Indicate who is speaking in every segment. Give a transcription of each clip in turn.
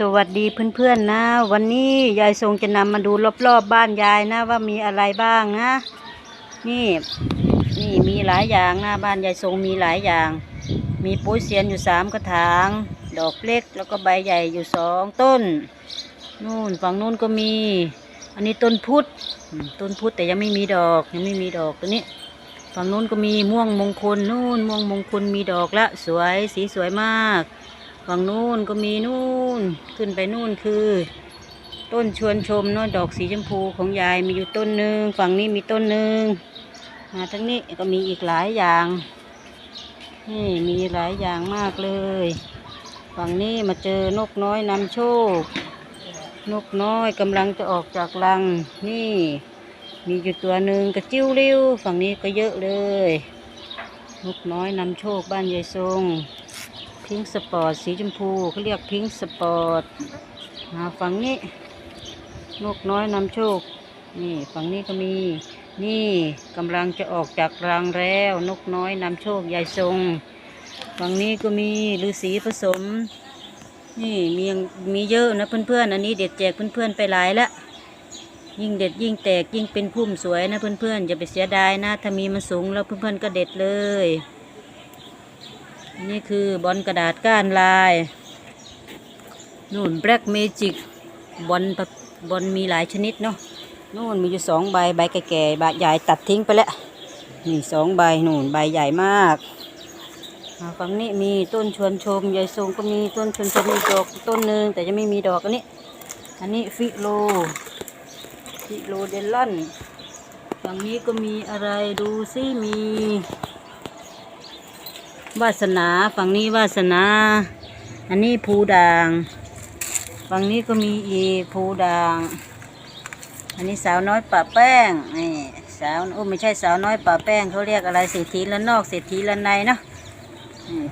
Speaker 1: สวัสดีเพื่อนๆนะ วันนี้ยายทรงจะนำมาดูรอบๆบบ้านยายนะ ว่ามีอะไรบ้างนะ นี่นี่มีหลายอย่างนะบ้านยายทรงมีหลายอย่าง มีปุ้ยเสียนอยู่สามกระถาง ดอกเล็กแล้วก็ใบใหญ่อยู่สองต้น นู่นฝั่งนู้นก็มี อันนี้ต้นพุทธต้นพุทธแต่ยังไม่มีดอกยังไม่มีดอกตัวนี้ ฝั่งนู้นก็มีม่วงมงคลนู่นม่วงมงคลมีดอกละสวยสีสวยมาก ฝั่งนู้นก็มีนู่นขึ้นไปนู่นคือ ต้นชวนชมเนาะดอกสีชมพูของยายมีอยู่ต้นหนึ่งฝั่งนี้มีต้นหนึ่งมาทั้งนี้ก็มีอีกหลายอย่างนี่มีหลายอย่างมากเลย ฝั่งนี้มาเจอนกน้อยนำโชค นกน้อยกำลังจะออกจากรัง นี่ มีอยู่ตัวหนึ่งกระจิ้วริ้วฝั่งนี้ก็เยอะเลย นกน้อยนำโชคบ้านยายทรง พิงค์สปอร์ตสีชมพูเขาเรียกพิงค์สปอร์ตมาฝั่งนี้นกน้อยนำโชค นี่ฝั่งนี้ก็มี นี่กำลังจะออกจากรังแล้ว นกน้อยนำโชคยายทรง ฝั่งนี้ก็มีฤาษีผสม นี่มียังมีเยอะนะเพื่อนๆ อันนี้เด็ดแจกเพื่อนๆไปหลายละยิ่งเด็ดยิ่งแตกยิ่งเป็นพุ่มสวยนะเพื่อนๆอย่าไปเสียดายนะ ถ้ามีมันสูงแล้วเพื่อนๆก็เด็ดเลย นี่คือบอลกระดาษก้านลายนู่นแบล็กเมจิกบอลบอลมีหลายชนิดเนาะนู่นมีอยู่สองใบใบแก่ๆใบใหญ่ตัดทิ้งไปแล้วนี่สองใบนู่นใบใหญ่มากฝั่งนี้มีต้นชวนชมยายทรงก็มีต้นชวนชมมีดอกต้นหนึ่งแต่ยังไม่มีดอกอันนี้ อันนี้ฟิโลฟิโลเดลลอนฝั่งนี้ก็มีอะไรดูซิมี วาสนาฝั่งนี้วาสนา อันนี้ภูด่าง ฝั่งนี้ก็มีอีกภูด่าง อันนี้สาวน้อยป่าแป้งนี่สาวโอ้ไม่ใช่สาวน้อยป่าแป้งเขาเรียกอะไรเศรษฐีละนอกเศรษฐีละในเนาะ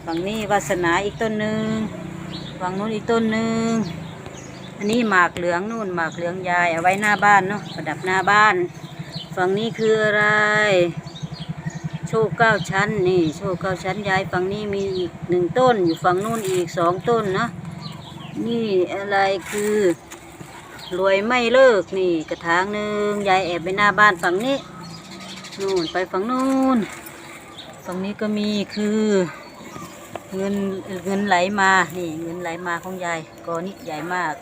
Speaker 1: ฝั่งนี้วาสนาอีกต้นหนึ่งฝั่งนู้นอีกต้นหนึ่งอันนี้หมากเหลืองนู่นหมากเหลืองยายเอาไว้หน้าบ้านเนาะประดับหน้าบ้าน ฝั่งนี้คืออะไร โชคเก้าชั้นนี่โชคเก้าชั้นยายฝั่งนี้มีอีกหนึ่งต้น อยู่ฝั่งนู้นอีกสองต้นนะนี่อะไรคือรวยไม่เลิกนี่กระถางหนึ่งยายแอบไปหน้าบ้านฝั่งนี้นู่นไปฝั่งนู้นฝั่งนี้ก็มีคือเงินเงินไหลมานี่เงินไหลมาของยายกอนี้ใหญ่มาก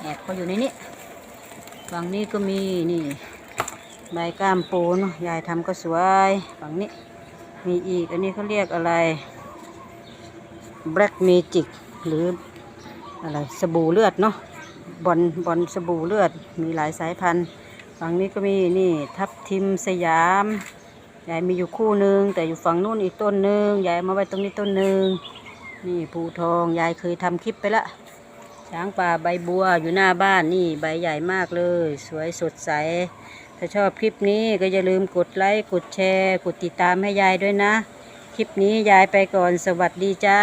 Speaker 1: แอบเขาอยู่ในนี้ฝั่งนี้ก็มีนี่ ใบก้ามปูเนาะยายทำก็สวยฝั่งนี้ มีอีกอันนี้เขาเรียกอะไร Black Magic หรืออะไรสบู่เลือดเนาะบอลบอลสบู่เลือดมีหลายสายพันธุ์ฝั่งนี้ก็มีนี่ทับทิมสยามยายมีอยู่คู่หนึ่งแต่อยู่ฝั่งนู้นอีกต้นหนึ่งยายมาไว้ตรงนี้ต้นหนึ่งนี่ภูทองยายเคยทำคลิปไปละช้างป่าใบบัวอยู่หน้าบ้านนี่ใบใหญ่มากเลย สวยสดใส ถ้าชอบคลิปนี้ก็อย่าลืมกดไลค์ กดแชร์ กดติดตามให้ยายด้วยนะ คลิปนี้ยายไปก่อนสวัสดีจ้า